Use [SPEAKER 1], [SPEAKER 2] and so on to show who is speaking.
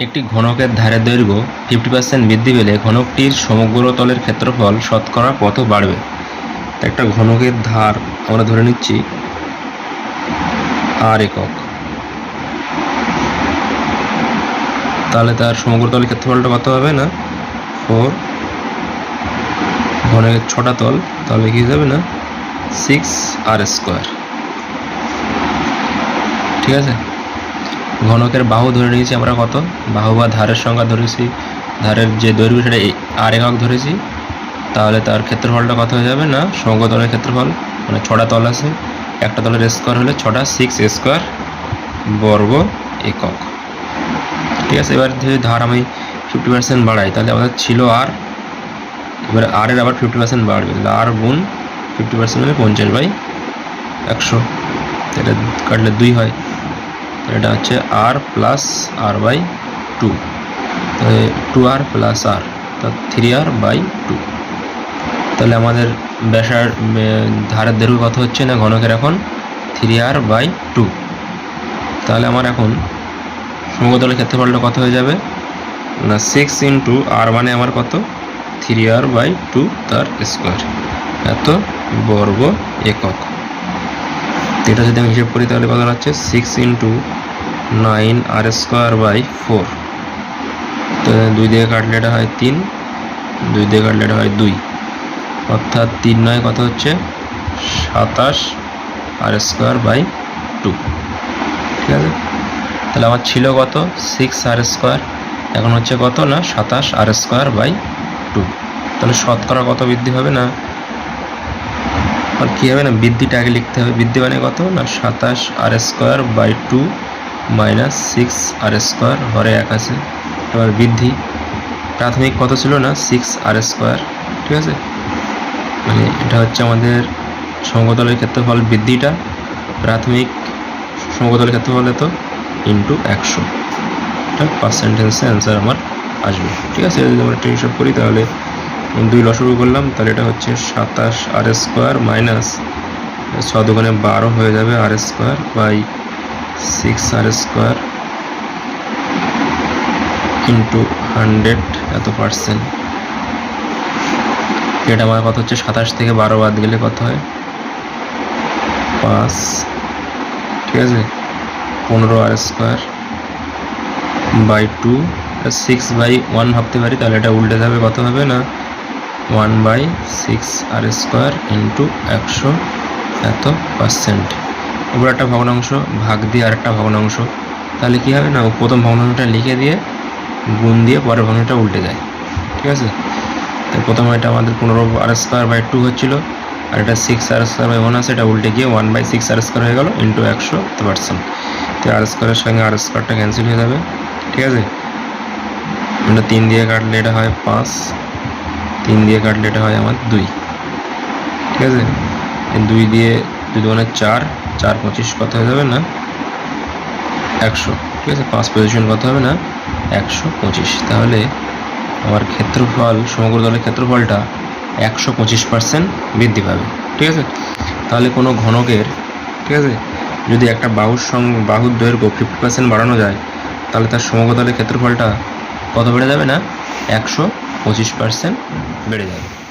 [SPEAKER 1] একটি ঘনকের ধারের দৈর্ঘ্য ফিফটি পার্সেন্ট বৃদ্ধি পেলে ঘনকটির সমগ্র তলের ক্ষেত্রফল শতকরা কত বাড়বে। একটা ঘনকের ধার আমরা ধরে নিচ্ছি আর একক। তাহলে তার সমগ্র তলের ক্ষেত্রফলটা কত হবে না? ফোর ঘনকের ছটা তল, তাহলে কি যাবে না? সিক্স আর স্কোয়ার ঠিক আছে? ঘনকের বাহু ধরে নিয়েছি আমরা কত? বাহু বা ধারের সংখ্যা ধরেছি। ধারের যে দৈর্ঘ্য সেটা আর একক ধরেছি। তাহলে তার ক্ষেত্রফলটা কত হয়ে যাবে না? সমগ্র তলের ক্ষেত্রফল মানে ছটা তল আছে। একটা তলের স্কোয়ার হলে ছটা সিক্স স্কোয়ার বর্গ একক। ঠিক আছে, এবার যদি ধার আমি ফিফটি পার্সেন্ট বাড়াই, তাহলে আমাদের ছিল আর এবার আর এর আবার ফিফটি পার্সেন্ট বাড়বে, তাহলে আর গুণ ফিফটি পার্সেন্ট মানে পঞ্চাশ বাই একশো। এটা কাটলে দুই হয়। এটা হচ্ছে r plus r by two two r plus r তা থ্রি আর বাই টু তাহলে আমাদের ব্যাসার ধারের দৈর্ঘ্য কত হচ্ছে না ঘনকের এখন? থ্রি আর বাই টু তাহলে আমার এখন সমতলের ক্ষেত্রফলটা কত হয়ে যাবে? না সিক্স ইন্টু আর মানে আমার কত? থ্রি আর বাই টু তার স্কোয়ার এত বর্গ একক। এটা যদি আমি হিসেব করি তাহলে কত হচ্ছে six into nine r square by four তো দুই দিকে কাটলে এটা হয় তিন, দুই দিকে কাটলে এটা হয় দুই। অর্থাৎ তিন নয় কত হচ্ছে? সাতাশ আর স্কোয়ার বাই টু ঠিক আছে? তাহলে আমার ছিল কত? সিক্স আর স্কোয়ার এখন হচ্ছে কত না? সাতাশ আর স্কোয়ার বাই টু তাহলে শতকরা কত বৃদ্ধি হবে না? আর কী হবে না? বৃদ্ধিটা আগে লিখতে হবে। বৃদ্ধি মানে কত? না, সাতাশ r square by two minus six r square হরে এক আছে। এবার বৃদ্ধি। প্রাথমিক কত ছিল না? Six r square. ঠিক আছে? মানে এটা হচ্ছে আমাদের সমতলের ক্ষেত্রফল বৃদ্ধিটা। প্রাথমিক সমতলের ক্ষেত্রফল এত? ইন্টু একশো। এটা পার্সেন্টেন্সে অ্যান্সার আমার আসবে। ঠিক আছে? যদি আমরা হিসাব করি তাহলে দুই লসগু করলাম, তাহলে এটা হচ্ছে সাতাশ আর স্কোয়ার মাইনাস, ছ দোকানে বারো হয়ে যাবে r square by six r square into hundred এত পার্সেন্ট। এটা আমার কত হচ্ছে সাতাশ থেকে বারো বাদ গেলে কত হয়? পাঁচ, ঠিক আছে? পনেরো r square by two, six by one ভাবতে পারি, তাহলে এটা উল্টে যাবে, কত হবে না? One by six r square into একশো এত পার্সেন্ট। উপর একটা ভগ্নাংশ, ভাগ দিয়ে আরেকটা ভগ্নাংশ। তাহলে কী হবে না প্রথম ভগ্নাংশটা লিখে দিয়ে গুণ দিয়ে পরের ভগ্নাংশটা উল্টে যায়। ঠিক আছে? তাই প্রথমে এটা আমাদের পনেরো আর স্কোয়ার বাই টু হচ্ছিল, আর এটা six r square by one আছে, এটা উল্টে গিয়ে one by six r square হয়ে গেলো ইন্টু একশো পার্সেন্ট। তো আর স্কোয়ারের সঙ্গে আর স্কোয়ারটা ক্যান্সেল হয়ে যাবে। ঠিক আছে? তিন দিয়ে কাটলে এটা হয় পাঁচ তিন দিয়ে কাটলে এটা হয় আমার দুই। ঠিক আছে? দুই দিয়ে দুই মানে চার চার পঁচিশ কত হয়ে যাবে না? একশো। ঠিক আছে? পাঁচ পজিশন কত হবে না? একশো পঁচিশ। তাহলে আমার ক্ষেত্রফল, সমগ্র দলের ক্ষেত্রফলটা একশো পঁচিশ পার্সেন্ট বৃদ্ধি পাবে। ঠিক আছে? তাহলে কোনো ঘনকের, ঠিক আছে? যদি একটা বাহুর সং, বাহুর দৈর্ঘ্য ফিফটি পার্সেন্ট বাড়ানো যায়, তাহলে তার সমগ্র দলের ক্ষেত্রফলটা কত বেড়ে যাবে না? একশো পঁচিশ পার্সেন্ট বেড়ে যাবে